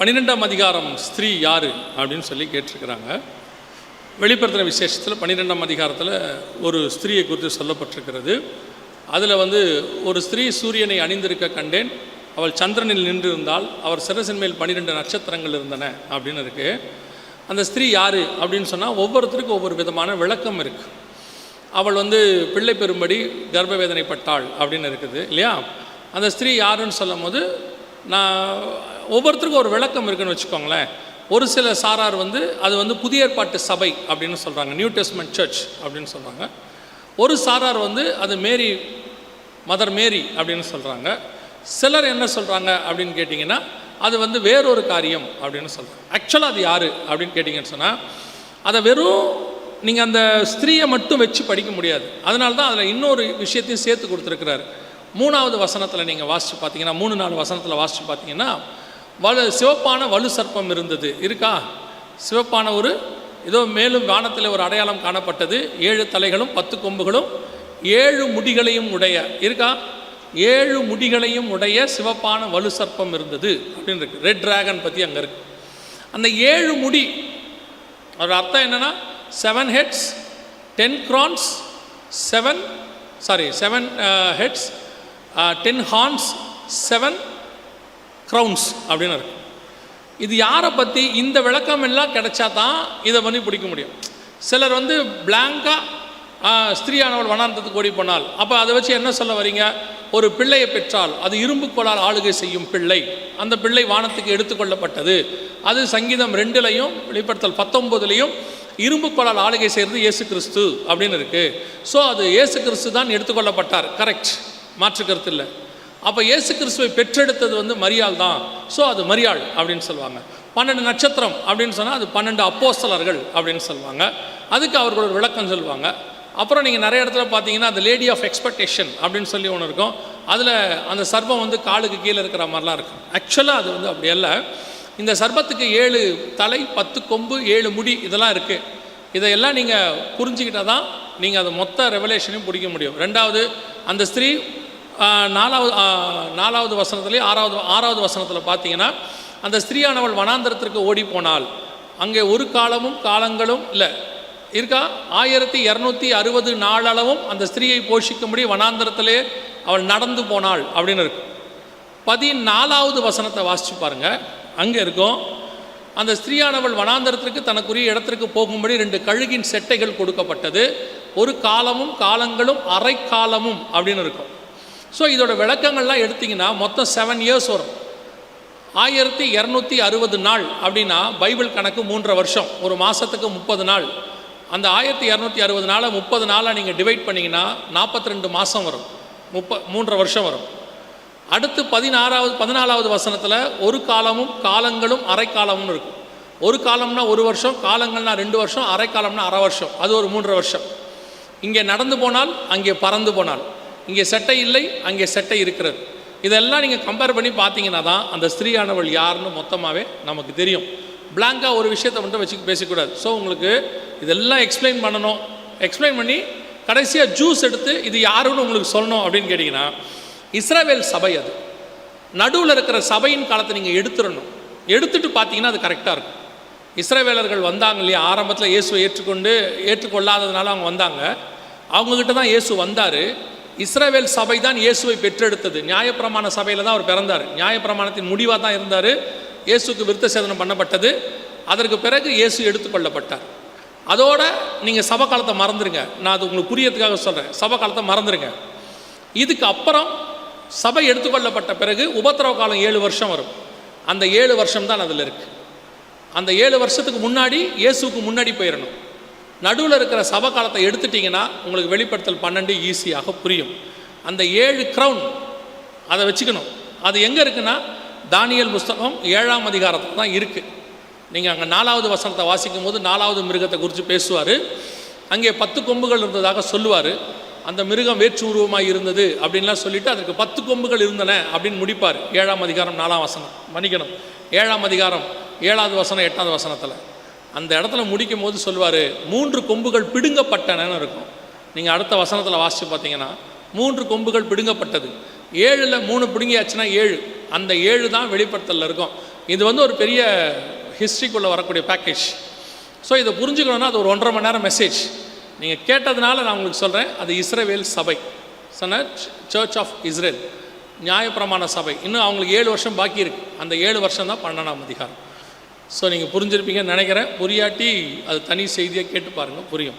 பன்னிரெண்டாம் அதிகாரம் ஸ்திரீ யார்? அப்படின்னு சொல்லி கேட்டிருக்கிறாங்க. வெளிப்படுத்தின விசேஷத்தில் பன்னிரெண்டாம் அதிகாரத்தில் ஒரு ஸ்திரீயை குறித்து சொல்லப்பட்டிருக்கிறது. அதில் வந்து ஒரு ஸ்திரீ சூரியனை அணிந்திருக்க கண்டேன். அவள் சந்திரனில் நின்றிருந்தால் அவர் சிரசின் மேல் பன்னிரெண்டு நட்சத்திரங்கள் இருந்தன அப்படின்னு இருக்குது அந்த ஸ்திரீ யார் அப்படின்னு சொன்னால் ஒவ்வொருத்தருக்கும் ஒவ்வொரு விதமான விளக்கம் இருக்குது அவள் வந்து பிள்ளை பெறும்படி கர்ப்ப வேதனைப்பட்டாள் அப்படின்னு இருக்குது இல்லையா? அந்த ஸ்திரீ யாருன்னு சொல்லும் போது நான் ஒவ்வொருத்தருக்கும் ஒரு விளக்கம் இருக்குன்னு வச்சுக்கோங்களேன். ஒரு சில சாரார் வந்து அது வந்து புதிய ஏற்பாட்டு சபை அப்படின்னு சொல்கிறாங்க நியூ டெஸ்ட்மெண்ட் சர்ச் அப்படின்னு சொல்கிறாங்க ஒரு சாரார் வந்து அது மேரி மதர் மேரி அப்படின்னு சொல்கிறாங்க சிலர் என்ன சொல்கிறாங்க அப்படின்னு கேட்டிங்கன்னா அது வந்து வேறொரு காரியம் அப்படின்னு சொல்கிறாங்க ஆக்சுவலாக அது யார் அப்படின்னு கேட்டிங்கன்னு சொன்னால் அதை வெறும் நீங்கள் அந்த ஸ்திரீயை மட்டும் வச்சு படிக்க முடியாது. அதனால தான் அதில் இன்னொரு விஷயத்தையும் சேர்த்து கொடுத்துருக்கிறாரு. மூணாவது வசனத்தில் நீங்கள் வாசித்து பார்த்தீங்கன்னா மூணு நாலு வசனத்தில் வாசித்து பார்த்தீங்கன்னா வலு சிவப்பான வலு சர்ப்பம் இருந்தது. இருக்கா? சிவப்பான ஒரு ஏதோ மேலும் வானத்தில் ஒரு அடையாளம் காணப்பட்டது. ஏழு தலைகளும் பத்து கொம்புகளும் ஏழு முடிகளையும் உடைய இருக்கா? ஏழு முடிகளையும் உடைய சிவப்பான வலு சர்ப்பம் இருந்தது. அப்படின்னு இருக்கு. ரெட் டிராகன் பற்றி அங்கே இருக்கு. அந்த ஏழு முடி அதோட அர்த்தம் என்னென்னா seven heads ten crowns seven sorry seven heads ten horns seven crowns அப்படின்னு இருக்கும் இது யாரை பற்றி இந்த விளக்கம் எல்லாம் கிடைச்சா தான் இதை பண்ணி பிடிக்க முடியும். சிலர் வந்து பிளாங்காக ஸ்திரீயானவள் வனாந்தத்துக்கு ஓடி போனால். அப்போ அதை வச்சு என்ன சொல்ல வரீங்க? ஒரு பிள்ளையை பெற்றால் அது இரும்பு கோளால் ஆளுகை செய்யும் பிள்ளை. அந்த பிள்ளை வானத்துக்கு எடுத்துக்கொள்ளப்பட்டது. அது சங்கீதம் ரெண்டுலையும் வெளிப்படுத்தல் பத்தொம்போதுலேயும் இரும்பு கோளால் ஆளுகை செய்கிறது இயேசு கிறிஸ்து அப்படின்னு இருக்குது ஸோ அது இயேசு கிறிஸ்து தான் எடுத்துக்கொள்ளப்பட்டார். கரெக்ட் மாற்று கருத்து இல்லை அப்போ இயேசு கிறிஸ்துவை பெற்றெடுத்தது வந்து மரியாள் தான். ஸோ அது மரியாள் அப்படின்னு சொல்லுவாங்க. பன்னெண்டு நட்சத்திரம் அப்படின்னு சொன்னால் அது பன்னெண்டு அப்போஸ்தலர்கள் அப்படின்னு சொல்லுவாங்க. அதுக்கு அவர்கள் ஒரு விளக்கம் சொல்லுவாங்க. அப்புறம் நீங்கள் நிறைய இடத்துல பார்த்தீங்கன்னா அந்த லேடி ஆஃப் எக்ஸ்பெக்டேஷன் அப்படின்னு சொல்லி ஒன்று இருக்கும். அதில் அந்த சர்பம் வந்து காலுக்கு கீழே இருக்கிற மாதிரிலாம் இருக்கும். ஆக்சுவலாக அது வந்து அப்படி அல்ல. இந்த சர்பத்துக்கு ஏழு தலை பத்து கொம்பு ஏழு முடி இதெல்லாம் இருக்குது இதையெல்லாம் நீங்கள் புரிஞ்சுக்கிட்டால் தான் நீங்கள் அதை மொத்த ரெவலேஷனையும் பிடிக்க முடியும். ரெண்டாவது அந்த ஸ்திரீ நாலாவது நாலாவது வசனத்துலேயும் ஆறாவது ஆறாவது வசனத்தில் பார்த்தீங்கன்னா அந்த ஸ்திரீயானவள் வனாந்தரத்திற்கு ஓடி போனால் அங்கே ஒரு காலமும் காலங்களும் இல்லை. இருக்கா? ஆயிரத்தி இரநூத்தி அறுபது நாளளவும் அந்த ஸ்திரீயை போஷிக்கும்படி வனாந்தரத்திலே அவள் நடந்து போனாள் அப்படின்னு இருக்கு. பதினாலாவது வசனத்தை வாசிச்சு பாருங்க. அங்கே இருக்கும். அந்த ஸ்திரீயானவள் வனாந்தரத்திற்கு தனக்குரிய இடத்திற்கு போகும்படி ரெண்டு கழுகின் செட்டைகள் கொடுக்கப்பட்டது. ஒரு காலமும் காலங்களும் அரை காலமும் அப்படின்னு இருக்கும். ஸோ இதோட விளக்கங்கள்லாம் எடுத்திங்கன்னா மொத்தம் செவன் இயர்ஸ் வரும். ஆயிரத்தி இரநூத்தி அறுபது நாள் அப்படின்னா பைபிள் கணக்கு மூன்றரை வருஷம். ஒரு மாதத்துக்கு முப்பது நாள். அந்த ஆயிரத்தி இரநூத்தி அறுபது நாளை முப்பது நாளாக நீங்கள் டிவைட் பண்ணிங்கன்னா நாற்பத்தி ரெண்டு மாதம் வரும். முப்ப மூன்றரை வருஷம் வரும். அடுத்து பதினாறாவது பதினாலாவது வசனத்தில் ஒரு காலமும் காலங்களும் அரை காலமும் இருக்கும். ஒரு காலம்னா ஒரு வருஷம் காலங்கள்னா ரெண்டு வருஷம் அரை காலம்னா அரை வருஷம். அது ஒரு மூன்றரை வருஷம். இங்கே நடந்து போனால் அங்கே பறந்து போனால். இங்கே சட்டை இல்லை அங்கே சட்டை இருக்கிறது. இதெல்லாம் நீங்கள் கம்பேர் பண்ணி பார்த்தீங்கன்னா தான் அந்த ஸ்திரீயானவள் யாருன்னு மொத்தமாகவே நமக்கு தெரியும். பிளாங்காக ஒரு விஷயத்தை மட்டும் வச்சு பேசக்கூடாது. ஸோ உங்களுக்கு இதெல்லாம் எக்ஸ்பிளைன் பண்ணணும். எக்ஸ்பிளைன் பண்ணி கடைசியாக ஜூஸ் எடுத்து இது யாருன்னு உங்களுக்கு சொல்லணும் அப்படின்னு கேட்டிங்கன்னா இஸ்ரேவேல் சபை அது. நடுவில் இருக்கிற சபையின் காலத்தை நீங்கள் எடுத்துடணும். எடுத்துட்டு பார்த்தீங்கன்னா அது கரெக்டாக இருக்கும். இஸ்ரேவேலர்கள் வந்தாங்க இல்லையா? ஆரம்பத்தில் இயேசுவை ஏற்றுக்கொண்டு ஏற்றுக்கொள்ளாததுனால அவங்க வந்தாங்க. அவங்கக்கிட்ட தான் இயேசு வந்தார். இஸ்ரேவேல் சபை தான் இயேசுவை பெற்றெடுத்தது. நியாயப்பிரமாண சபையில் தான் அவர் பிறந்தார். நியாயப்பிரமாணத்தின் முடிவாக தான் இருந்தார். இயேசுக்கு விருத்த சேதனம் பண்ணப்பட்டது. அதற்கு பிறகு இயேசு எடுத்துக்கொள்ளப்பட்டார் அதோட நீங்கள் சபை காலத்தை மறந்துடுங்க நான் அது உங்களுக்கு புரியறதுக்காக சொல்கிறேன் சபை காலத்தை மறந்துடுங்க இதுக்கு அப்புறம் சபை எடுத்துக்கொள்ளப்பட்ட பிறகு உபத்திரவ காலம் ஏழு வருஷம் வரும். அந்த ஏழு வருஷம் தான் அதில் இருக்குது அந்த ஏழு வருஷத்துக்கு முன்னாடி இயேசுவுக்கு முன்னாடி போயிடணும் நடுவில் இருக்கிற சபை காலத்தை எடுத்துட்டிங்கன்னா உங்களுக்கு வெளிப்படுத்தல் பன்னெண்டு ஈஸியாக புரியும். அந்த ஏழு க்ரௌன் அதை வச்சுக்கணும். அது எங்கே இருக்குன்னா தானியல் புஸ்தகம் ஏழாம் அதிகாரத்தில் தான் இருக்குது நீங்கள் அங்கே நாலாவது வசனத்தை வாசிக்கும் போது நாலாவது மிருகத்தை குறித்து பேசுவார். அங்கே பத்து கொம்புகள் இருந்ததாக சொல்லுவார். அந்த மிருகம் வேற்று உருவமாக இருந்தது அப்படின்லாம் சொல்லிட்டு அதற்கு பத்து கொம்புகள் இருந்தன அப்படின்னு முடிப்பார். ஏழாம் அதிகாரம் நாலாம் வசனம். மன்னிக்கணும். ஏழாம் அதிகாரம் ஏழாவது வசனம் எட்டாவது வசனத்தில். அந்த இடத்துல முடிக்கும் போது சொல்லுவார் மூன்று கொம்புகள் பிடுங்கப்பட்டனன்னு இருக்கும். நீங்கள் அடுத்த வசனத்தில் வாசித்து பார்த்தீங்கன்னா மூன்று கொம்புகள் பிடுங்கப்பட்டது. ஏழில் மூணு பிடுங்கியாச்சுன்னா ஏழு. அந்த ஏழு தான் வெளிப்படுத்தலில் இருக்கும். இது வந்து ஒரு பெரிய ஹிஸ்ட்ரிக்குள்ளே வரக்கூடிய பேக்கேஜ் ஸோ இதை புரிஞ்சுக்கணுன்னா அது ஒரு ஒன்றரை மணி நேரம் மெசேஜ் நீங்கள் கேட்டதுனால நான் உங்களுக்கு சொல்கிறேன் அது இஸ்ரேவேல் சபை. சொன்ன சர்ச் ஆஃப் இஸ்ரேல் நியாயப்பிரமாண சபை. இன்னும் அவங்களுக்கு ஏழு வருஷம் பாக்கி இருக்குது அந்த ஏழு வருஷம் தான் பன்னெண்டாம் அதிகாரம். ஸோ நீங்கள் புரிஞ்சிருப்பீங்கன்னு நினைக்கிறேன். புரியாட்டி அது தனி செய்தியாக கேட்டு பாருங்கள் புரியும்.